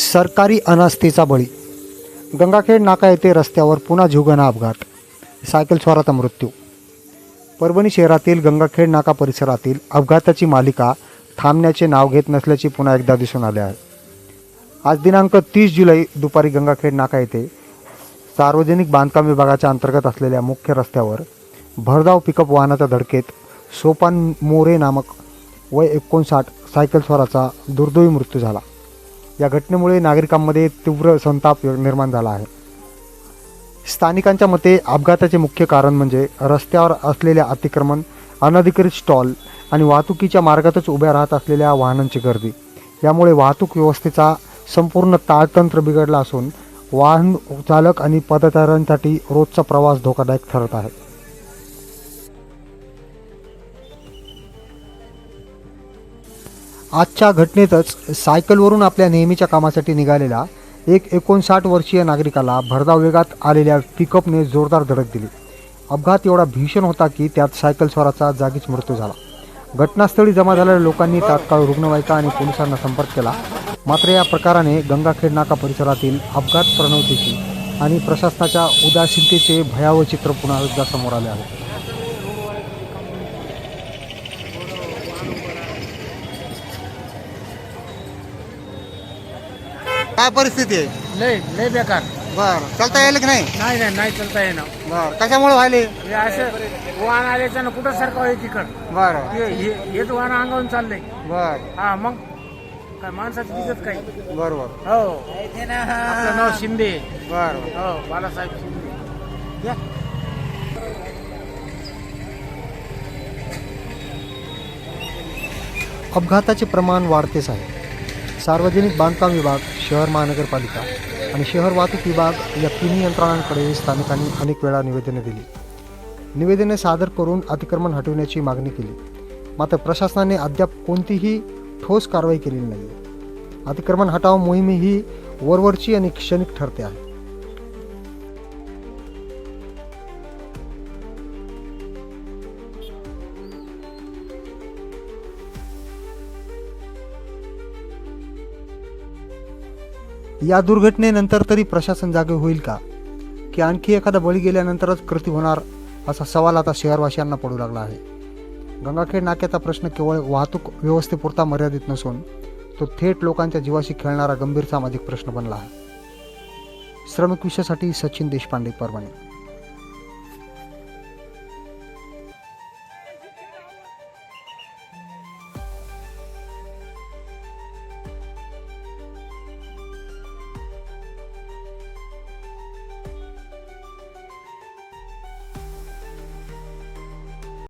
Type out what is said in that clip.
सरकारी अनास्थेचा बळी. गंगाखेड नाका येथे रस्त्यावर पुन्हा झुगना अपघात. सायकल स्वाराचा मृत्यू. परभणी शहरातील गंगाखेड नाका परिसरातील अपघाताची मालिका थांबण्याचे नाव घेत नसल्याचे पुन्हा एकदा दिसून आले आहे. आज दिनांक तीस जुलै दुपारी गंगाखेड नाका येथे सार्वजनिक बांधकाम विभागाच्या अंतर्गत असलेल्या मुख्य रस्त्यावर भरधाव पिकअप वाहनाच्या धडकेत सोपान मोरे नामक वय एकोणसाठ सायकल स्वाराचा दुर्दैवी मृत्यू झाला. या घटनेमुळे नागरिकांमध्ये तीव्र संताप निर्माण झाला आहे. स्थानिकांच्या मते अपघाताचे मुख्य कारण म्हणजे रस्त्यावर असलेल्या अतिक्रमण अनधिकृत स्टॉल आणि वाहतुकीच्या मार्गातच उभ्या राहत असलेल्या वाहनांची गर्दी. यामुळे वाहतूक व्यवस्थेचा संपूर्ण ताळतंत्र बिघडला असून वाहन चालक आणि पदचाऱ्यांसाठी रोजचा प्रवास धोकादायक ठरत आहे. आजच्या घटनेतच सायकलवरून आपल्या नेहमीच्या कामासाठी निघालेला एक एकोणसाठ वर्षीय नागरिकाला भरधाव वेगात आलेल्या पिकअपने जोरदार धडक दिली. अपघात एवढा भीषण होता की त्यात सायकलस्वाराचा जागीच मृत्यू झाला. घटनास्थळी जमा झालेल्या लोकांनी तात्काळ रुग्णवाहिका आणि पोलिसांना संपर्क केला. मात्र या प्रकाराने गंगाखेड नाका परिसरातील अपघात प्रणवतेची आणि प्रशासनाच्या उदासीनतेचे भयावह चित्र पुन्हा एकदा समोर आले आहे. काय परिस्थिती आहे? लय लय बेकार. बर. चालता येईल की नाही? नाही नाही नाही चालता येणार. बर. कशामुळे व्हायले? हे असं वाहन आल्याचं ना कुठं सरकाव आहे तिकड? बर. हे हे- हेच वाहन अंगावून चाललंय. बर. हा मग? काय माणसाची दिसत काही? बरोबर. हो. आपलं नाव शिंदे. बर. हो बालासाहेब शिंदे. या. अपघाताचे प्रमाण वाढतेच आहे. सार्वजनिक बांधकाम विभाग शहर महानगरपालिका आणि शहर वाहतूक विभाग या तिन्ही यंत्रणांकडे स्थानिकांनी अनेक वेळा निवेदने दिली. निवेदने सादर करून अतिक्रमण हटवण्याची मागणी केली. मात्र प्रशासनाने अद्याप कोणतीही ठोस कारवाई केलेली नाही अतिक्रमण हटाव मोहीम ही वरवरची आणि क्षणिक ठरते आहे. या दुर्घटनेनंतर तरी प्रशासन जागे होईल का? की आणखी एखादा बळी गेल्यानंतरच कृती होणार असा सवाल आता शहरवासियांना पडू लागला आहे. गंगाखेड नाक्याचा प्रश्न केवळ वाहतूक व्यवस्थेपुरता मर्यादित नसून तो थेट लोकांच्या जीवाशी खेळणारा गंभीर सामाजिक प्रश्न बनला आहे. श्रमिक विषयासाठी सचिन देशपांडे परभणी.